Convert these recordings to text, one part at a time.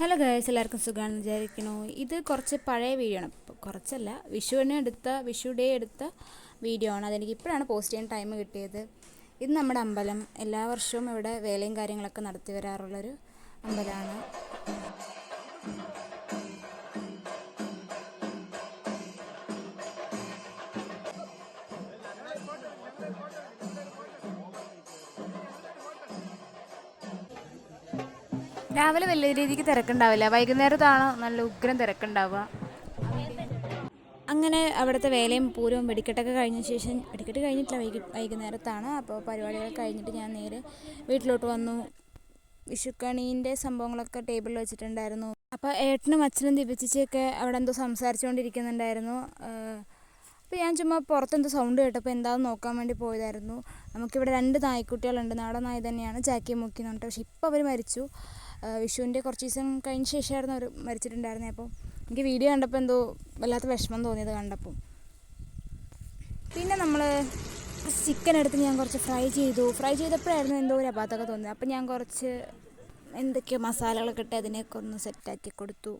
Hello girls എല്ലാവർക്കും സുഖമാണെന്ന് വിചാരിക്കണു ഇത് കുറച്ച് പഴയ വീഡിയോ ആണ്. കുറച്ചല്ല വിഷുവിന് എടുത്ത വിഷു ഡേ എടുത്ത വീഡിയോ ആണ്. അതെനിക്ക് ഇപ്പോഴാണ് പോസ്റ്റ് ചെയ്യാൻ ടൈം കിട്ടിയത്. ഇത് നമ്മുടെ അമ്പലം. എല്ലാ വർഷവും ഇവിടെ വേലയും കാര്യങ്ങളൊക്കെ നടത്തി വരാറുള്ളൊരു അമ്പലമാണ്. രാവിലെ വലിയ രീതിക്ക് തിരക്കുണ്ടാവില്ല. വൈകുന്നേരത്താണ് നല്ല ഉഗ്രം തിരക്കുണ്ടാവുക. അങ്ങനെ അവിടുത്തെ വേലയും പൂരവും വെടിക്കെട്ടൊക്കെ കഴിഞ്ഞ ശേഷം വെടിക്കെട്ട് കഴിഞ്ഞിട്ടില്ല വൈകി വൈകുന്നേരത്താണ്. അപ്പോൾ പരിപാടികൾ കഴിഞ്ഞിട്ട് ഞാൻ നേരെ വീട്ടിലോട്ട് വന്നു. വിഷുക്കണീന്റെ സംഭവങ്ങളൊക്കെ ടേബിളിൽ വെച്ചിട്ടുണ്ടായിരുന്നു. അപ്പോൾ ഏട്ടനും അച്ഛനും ദിപിച്ചിച്ചൊക്കെ അവിടെ എന്തോ സംസാരിച്ചുകൊണ്ടിരിക്കുന്നുണ്ടായിരുന്നു. അപ്പോൾ ഞാൻ ചുമ്മാ പുറത്തെന്തോ സൗണ്ട് കേട്ടപ്പോൾ എന്താണെന്ന് നോക്കാൻ വേണ്ടി പോയതായിരുന്നു. നമുക്കിവിടെ രണ്ട് നായ്ക്കുട്ടികളുണ്ട്. നാടൻ നായ തന്നെയാണ്. ചാക്കി മുക്കി എന്ന് പറഞ്ഞിട്ട്. പക്ഷേ ഇപ്പോൾ അവർ മരിച്ചു. വിഷുവിന്റെ കുറച്ച് ദിവസം കഴിഞ്ഞ ശേഷമായിരുന്നു അവർ മരിച്ചിട്ടുണ്ടായിരുന്നത് അപ്പോൾ എനിക്ക് വീഡിയോ കണ്ടപ്പോൾ എന്തോ വല്ലാത്ത വിഷമം തോന്നിയത് കണ്ടപ്പോൾ പിന്നെ നമ്മൾ ചിക്കൻ എടുത്ത് ഞാൻ കുറച്ച് ഫ്രൈ ചെയ്തു. ഫ്രൈ ചെയ്തപ്പോഴായിരുന്നു എന്തോ ഒരു അപാത്തൊക്കെ തോന്നിയത്. അപ്പോൾ ഞാൻ കുറച്ച് എന്തൊക്കെയോ മസാലകളൊക്കെ ഇട്ട് അതിനെയൊക്കെ ഒന്ന് സെറ്റാക്കി കൊടുത്തു.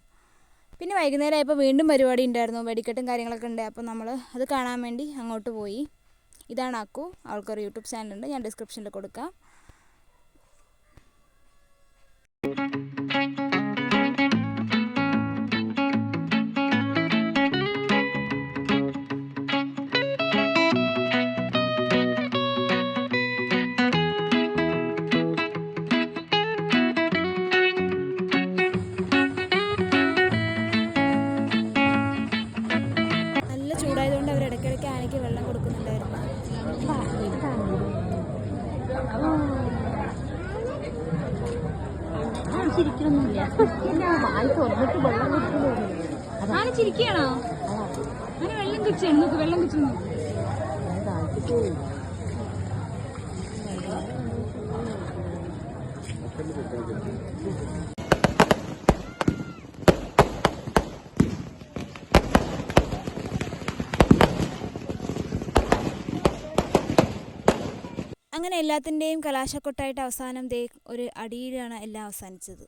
പിന്നെ വൈകുന്നേരം ആയപ്പോൾ വീണ്ടും പരിപാടി ഉണ്ടായിരുന്നു. വെടിക്കെട്ടും കാര്യങ്ങളൊക്കെ ഉണ്ട്. അപ്പോൾ നമ്മൾ അത് കാണാൻ വേണ്ടി അങ്ങോട്ട് പോയി. ഇതാണ് അക്കു. അവൾക്കൊരു യൂട്യൂബ് ചാനലുണ്ട്. ഞാൻ ഡിസ്ക്രിപ്ഷനിൽ കൊടുക്കാം. ആന ചിരിക്കണോ ആന വെള്ളം കുച്ചാണ് നോക്ക് വെള്ളം കുച്ചു അങ്ങനെ എല്ലാത്തിന്റെയും കലാശക്കൊട്ടായിട്ട് അവസാനം ദേ ഒരു അടിയിലാണ് എല്ലാം അവസാനിച്ചത്.